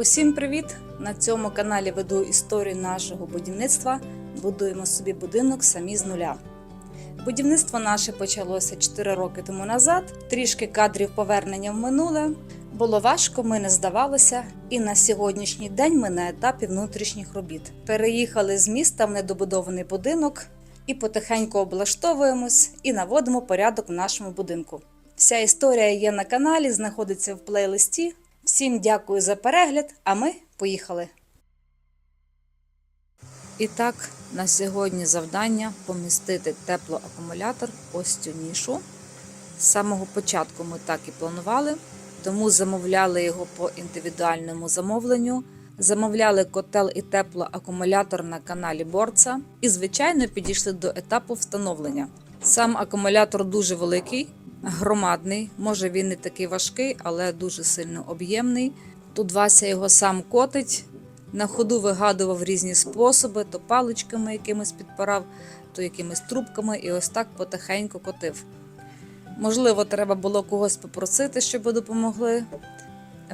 Усім привіт! На цьому каналі веду історію нашого будівництва. Будуємо собі будинок самі з нуля. Будівництво наше почалося 4 роки тому назад. Трішки кадрів повернення в минуле. Було важко, ми не здавалося, і на сьогоднішній день ми на етапі внутрішніх робіт. Переїхали з міста в недобудований будинок і потихеньку облаштовуємось і наводимо порядок в нашому будинку. Вся історія є на каналі, знаходиться в плейлисті. Всім дякую за перегляд, а ми поїхали. І так, на сьогодні завдання помістити теплоакумулятор ось цю нішу. З самого початку ми так і планували, тому замовляли його по індивідуальному замовленню. Замовляли котел і теплоакумулятор на каналі Борца і, звичайно, підійшли до етапу встановлення. Сам акумулятор дуже великий, громадний. Може він не такий важкий, але дуже сильно об'ємний. Тут Вася його сам котить. На ходу вигадував різні способи: то паличками якимись підпирав, то якимись трубками, і ось так потихеньку котив. Можливо, треба було когось попросити, щоб допомогли.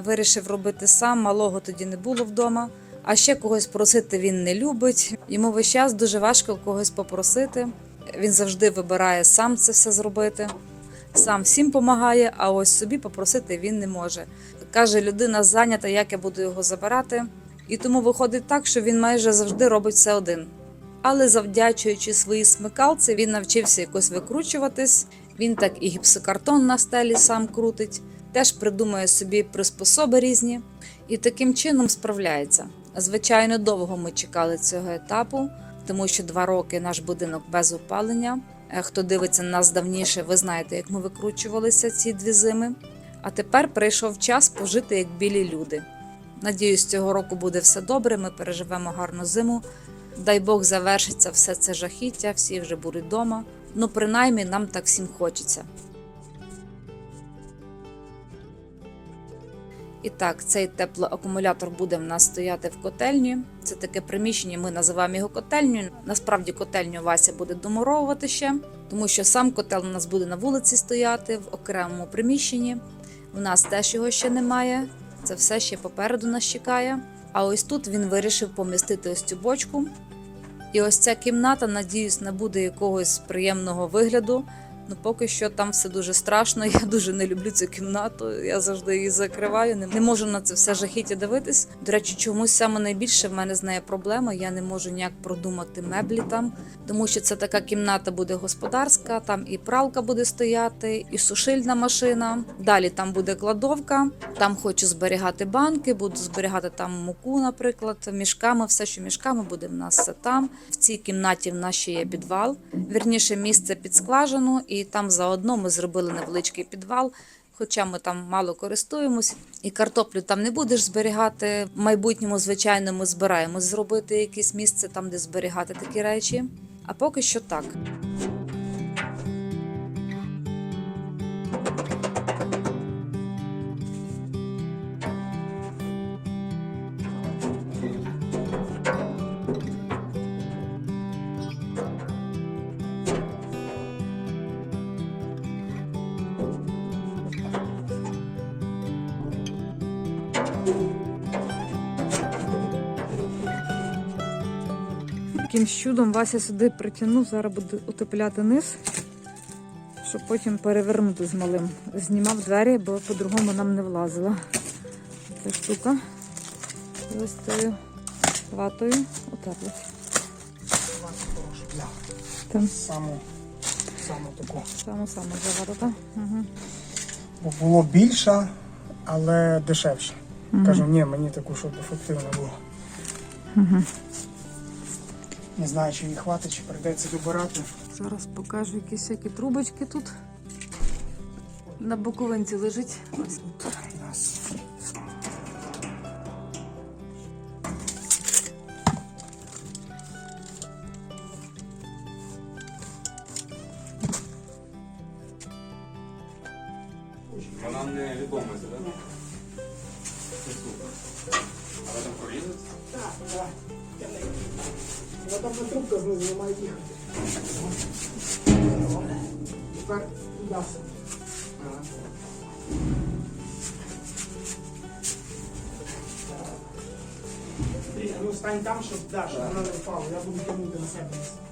Вирішив робити сам, малого тоді не було вдома. А ще когось просити він не любить. Йому весь час дуже важко когось попросити. Він завжди вибирає сам це все зробити, сам всім допомагає, а ось собі попросити він не може. Каже, людина зайнята, як я буду його забирати. І тому виходить так, що він майже завжди робить все один. Але завдячуючи своїй смикалці, він навчився якось викручуватись. Він так і гіпсокартон на стелі сам крутить, теж придумує собі приспособи різні і таким чином справляється. Звичайно, довго ми чекали цього етапу, тому що два роки наш будинок без опалення. Е, Хто дивиться на нас давніше, ви знаєте, як ми викручувалися ці дві зими. А тепер прийшов час пожити як білі люди. Надіюсь, цього року буде все добре. Ми переживемо гарну зиму. Дай Бог завершиться все це жахіття, всі вже будуть вдома. Ну, принаймні, нам так всім хочеться. І так, цей теплоакумулятор буде в нас стояти в котельні. Це таке приміщення, ми називаємо його котельню. Насправді котельню Вася буде домуровувати ще, тому що сам котел у нас буде на вулиці стояти в окремому приміщенні. У нас теж його ще немає. Це все ще попереду нас чекає. А ось тут він вирішив помістити ось цю бочку. І ось ця кімната, надіюсь, не буде якогось приємного вигляду. Ну, поки що там все дуже страшно. Я дуже не люблю цю кімнату. Я завжди її закриваю. Не, можу на це все жахіття дивитись. До речі, чомусь саме найбільше в мене з нею проблема. Я не можу ніяк продумати меблі там, тому що це така кімната буде господарська. Там і пралка буде стояти, і сушильна машина. Далі там буде кладовка. Там хочу зберігати банки, буду зберігати там муку, наприклад, мішками. Все, що мішками буде в нас все там. В цій кімнаті в нас ще є підвал. Вірніше місце під скважину, і там заодно ми зробили невеличкий підвал. Хоча ми там мало користуємося, і картоплю там не будеш зберігати. В майбутньому, звичайно, ми збираємось зробити якесь місце там, де зберігати такі речі. А поки що так. Якимсь чудом Вася сюди притягнув, зараз буде утепляти низ, щоб потім перевернути з малим. Знімав двері, бо по-другому нам не влазила. Ця штука. Цією ватою утеплить. Там Саму, саму таку. саме завата. Угу. Бо було більше, але дешевше. Кажу, ні, мені таку, щоб ефективно було. Не знаю, чи її хватить, чи прийдеться добирати. Зараз покажу якісь всякі трубочки тут. На боковинці лежить. Ось. У нас Вона не відома, так? Це супер. Але там прорізати? Вона там Отака трубка знизу не має їхати. Тепер м'ясо. Ну стань там, щоб да, щоб вона не впала. Я буду тягнути на себе.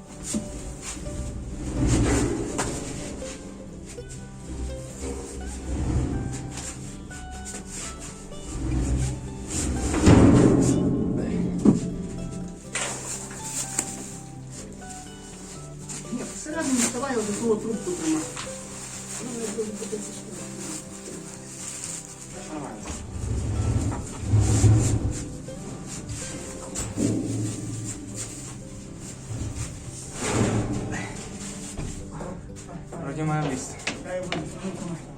Вроді має місце.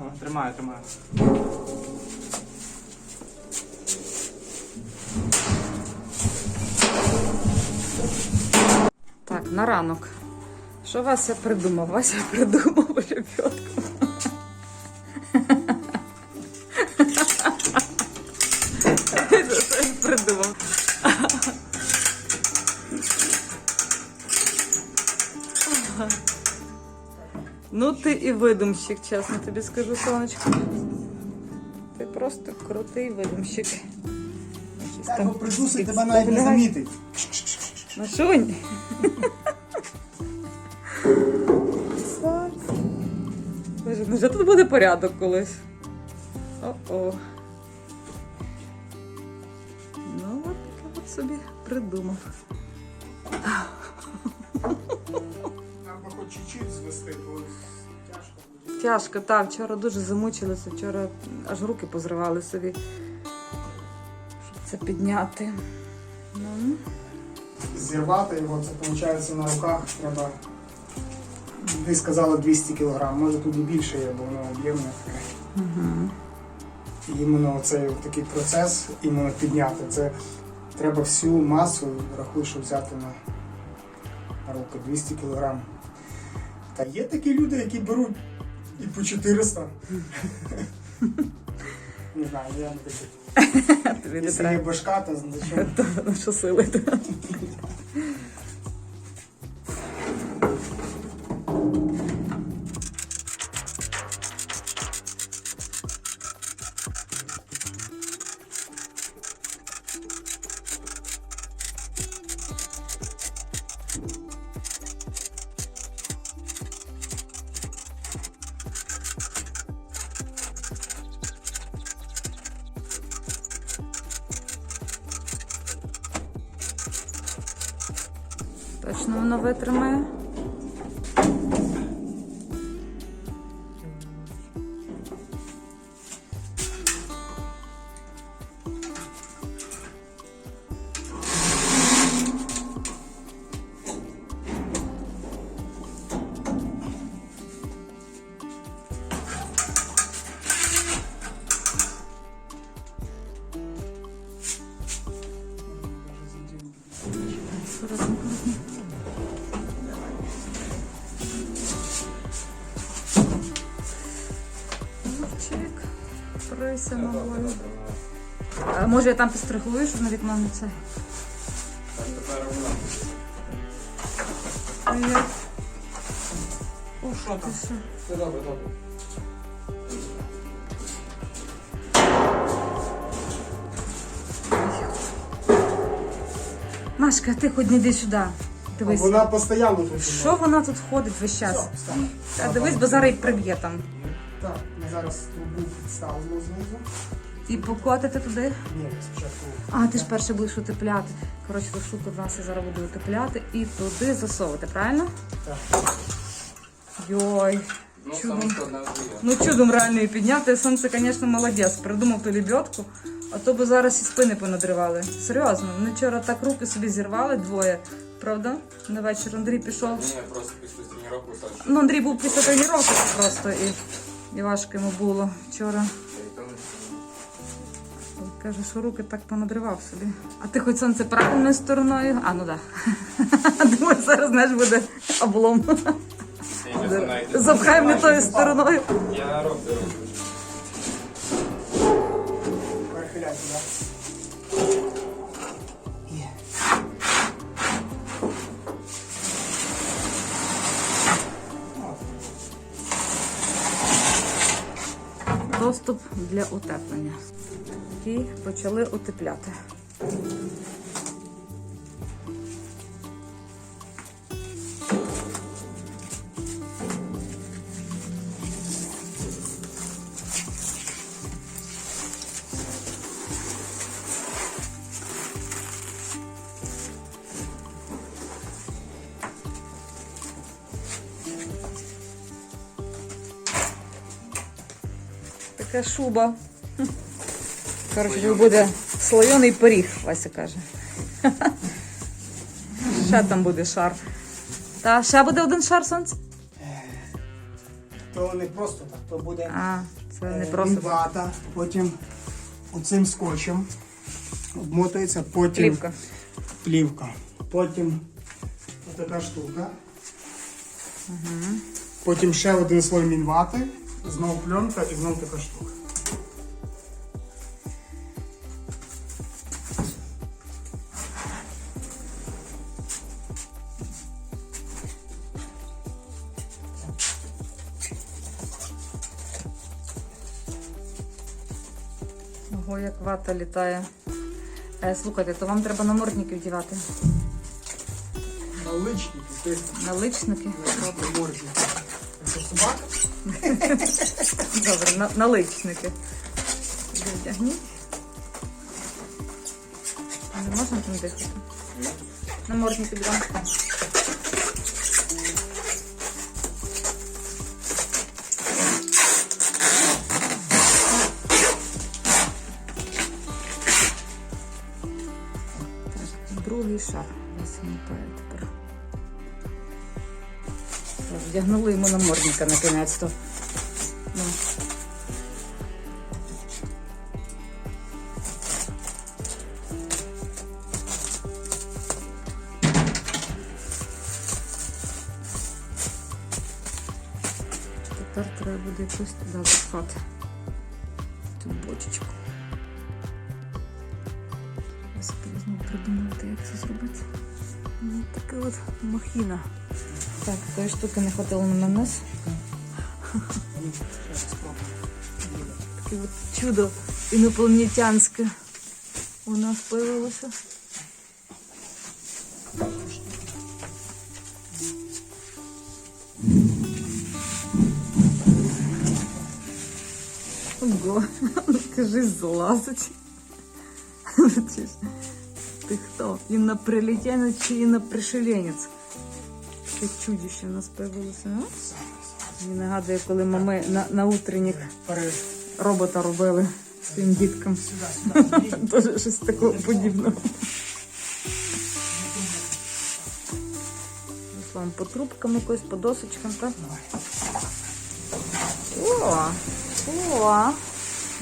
Ага, Тримаю, тримаю. Так, на ранок. Що Вася придумав? Вася придумав лебедку. Ти і видумщик, чесно тобі скажу, сонечко. Ти просто крутий видумщик. Так, бо тебе навіть не замітить. Машунь. Боже, ну вже тут буде порядок колись. О-о. Ну, от таке от собі придумав. Треба хоч чуть-чуть звести, бо тяжко так, вчора дуже замучилися, вчора аж руки позривали собі, щоб це підняти. Ну, Зірвати його, це виходить на руках треба. Ви сказали 200 кг, може тут і більше є, бо воно об'ємне таке. угу. І іменно цей такий процес іменно підняти. Це треба всю масу, рахуй, що взяти на, на руки 200 кг. Та є такі люди, які беруть і по 400. Не знаю, я не такий. Тобі не Якщо є треба. башка, то значить. На що сили? Точно воно витримає. А може я там підстрахую, щоб на вікно не це. Так, тепер вона. Що що? Все добре, добре. Машка, ти хоч не йди сюди. Дивись. Вона постійно тут. Що вона тут ходить весь час? Все. А дивись, бо зараз їх приб'є там. Так, ми зараз трубу підставимо знизу. І покотити туди. Ні, спочатку. А, ти ж перше будеш утепляти. Коротше, ту штуку в нас я зараз буду утепляти і туди засовувати, правильно? Так. Йой. Ну, Чудом. Ну чудом реально її підняти. Сонце, звісно, молодець. Придумав ту лебедку, а то би зараз і спини понадривали. Серйозно, вони вчора так руки собі зірвали двоє. Правда? На вечір Андрій пішов. Ні, просто після тренування. Ну, Андрій був після тренування просто і, і важко йому було вчора. Каже, що руки так понадривав собі. А ти хоч сонце правильною стороною? А, ну так. Да. Думаю, зараз знаєш буде облом. Я не знаю, де- Запхаємо не тою стороною. Я роблю. Перехиляйся, так? Доступ для утеплення які почали утепляти. Шуба. Коротше, тут буде слоєний пиріг, Вася каже. Ще там буде шар. Та ще буде один шар сонце? То не просто так, то буде А, це не е, просто. вата, потім оцим скотчем обмотується, потім Плівка. плівка. Потім така штука. Потім ще один слой мінвати, знову пленка і знову така штука. Вата літає. Е, слухайте, то вам треба намордники вдівати. Наличники, ти Наличники. намордники. Це собака? Добре, на, наличники. Вдягніть. Не можна там дихати? Намордники будемо. Шар засмітає тепер. Вдягнули йому намордника наконець-то. Ну. Тепер треба буде якось туди запхати. Цю бочечку. така от махіна. Так, тої штуки не хватило на нас. Таке от чудо інопланетянське у нас появилося. Ого, скажи, залазить. Ти хто? Іноприлетянець чи інопришеленець? Таке чудище у нас появилося, а? Мені нагадує, коли мами на, на утренніх робота робили своїм діткам. Тоже щось такого подібного. Руслан, по трубкам якось, по досочкам, так? О! О!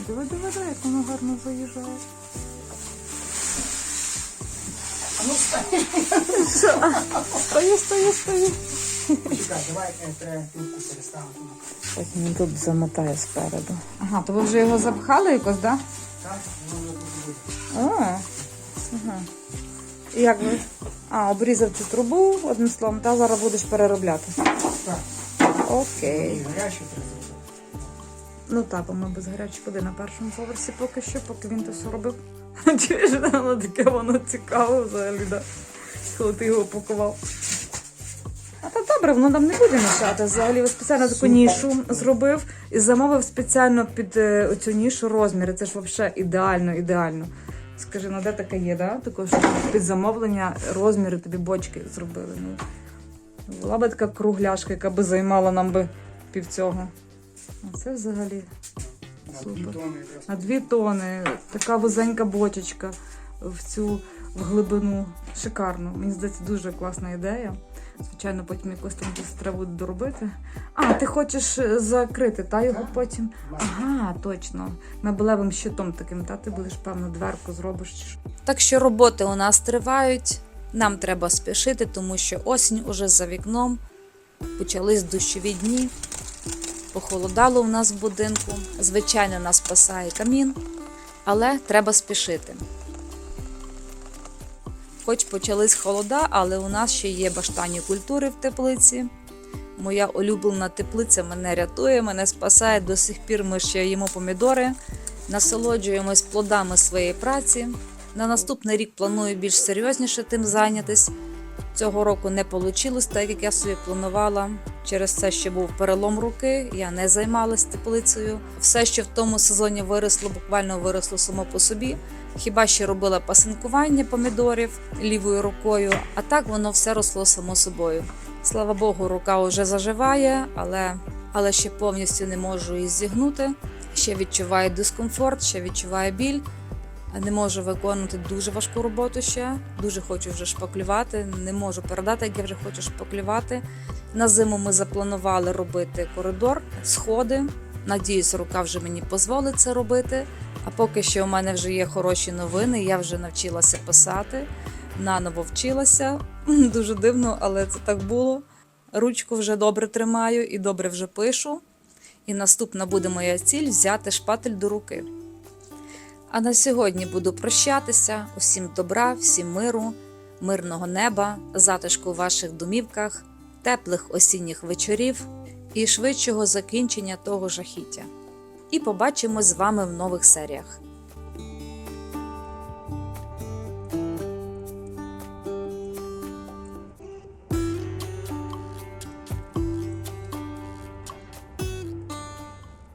Диви, диви, диви, як воно гарно заїжджає. Ну встань. Стою, стою, стою. Чекай, давай треба трубку переставити. Так він тут замотає спереду. Ага, то ви вже його запхали якось, так? Так, воно тут буде. А, ага. І як ви? А, обрізав цю трубу, одним словом, та зараз будеш переробляти. Так, Окей. і гаряче треба. Ну так, бо ми без гарячої води на першому поверсі поки що, поки він то все робив. Чуєш, воно таке воно цікаво взагалі, да? коли ти його пакував. А то добре, воно нам не буде мішати. Взагалі спеціально таку нішу зробив і замовив спеціально під е, оцю нішу розміри. Це ж взагалі ідеально, ідеально. Скажи, ну де таке є, да? Також під замовлення розміри тобі бочки зробили. Ну, була би така кругляшка, яка би займала нам би пів цього. А це взагалі Супер. тони на дві тони, така вузенька бочечка в цю в глибину. Шикарно. Мені здається, дуже класна ідея. Звичайно, потім якось там десь треба буде доробити. А, ти хочеш е, закрити, та його Так. потім. Ага, точно. Мебелевим щитом таким, та ти будеш, певно, дверку зробиш. Так що роботи у нас тривають. Нам треба спішити, тому що осінь уже за вікном. Почались дощові дні. Похолодало у нас в будинку. Звичайно, нас спасає камін, але треба спішити. Хоч почались холода, але у нас ще є баштанні культури в теплиці. Моя улюблена теплиця мене рятує, мене спасає. До сих пір ми ще їмо помідори, насолоджуємось плодами своєї праці. На наступний рік планую більш серйозніше тим зайнятись. Цього року не вийшло так, як я собі планувала. Через це, що був перелом руки, я не займалась теплицею. Все, що в тому сезоні виросло, буквально виросло само по собі. Хіба що робила пасинкування помідорів лівою рукою, а так воно все росло само собою. Слава Богу, рука вже заживає, але, але ще повністю не можу її зігнути. ще відчуваю дискомфорт, ще відчуваю біль. Не можу виконувати дуже важку роботу ще. Дуже хочу вже шпаклювати. Не можу передати, як я вже хочу шпаклювати. На зиму ми запланували робити коридор, сходи. Надіюсь, рука вже мені дозволить це робити. А поки що у мене вже є хороші новини. Я вже навчилася писати, наново вчилася. Дуже дивно, але це так було. Ручку вже добре тримаю і добре вже пишу. І наступна буде моя ціль взяти шпатель до руки. А на сьогодні буду прощатися. Усім добра, всім миру, мирного неба, затишку у ваших домівках, теплих осінніх вечорів і швидшого закінчення того жахіття. І побачимось з вами в нових серіях.